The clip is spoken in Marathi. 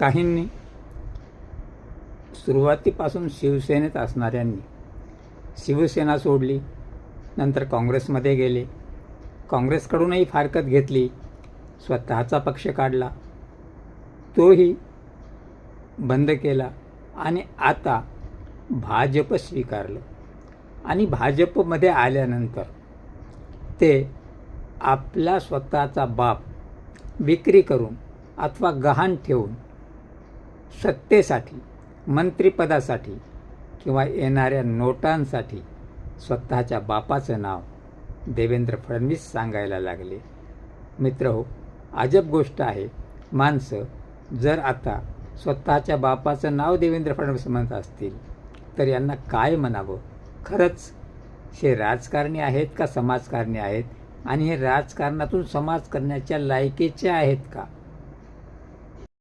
काहींनी सुरुवातीपासून शिवसेनेत असणाऱ्यांनी शिवसेना सोडली नंतर काँग्रेसमध्ये गेले. काँग्रेसकडूनही फारकत घेतली स्वतःचा पक्ष काढला. तोही बंद केला आणि आता भाजप स्वीकारलं. आणि भाजपमध्ये आल्यानंतर ते आपला स्वतःचा बाप विक्री करून अथवा गहाण ठेवून सत्तेसाठी मंत्रिपदासाठी किंवा येणाऱ्या नोटांसाठी स्वतःच्या बापाचं नाव देवेंद्र फडणवीस सांगायला लागले. मित्र हो अजब गोष्ट आहे. माणसं जर आता स्वतःच्या बापाचं नाव देवेंद्र फडणवीस म्हणत असतील तर यांना काय म्हणावं? खरंच हे राजकारणी आहेत का समाजकारणी आहेत? आणि हे राजकारणातून समाज करण्याच्या लायकीचे आहेत का?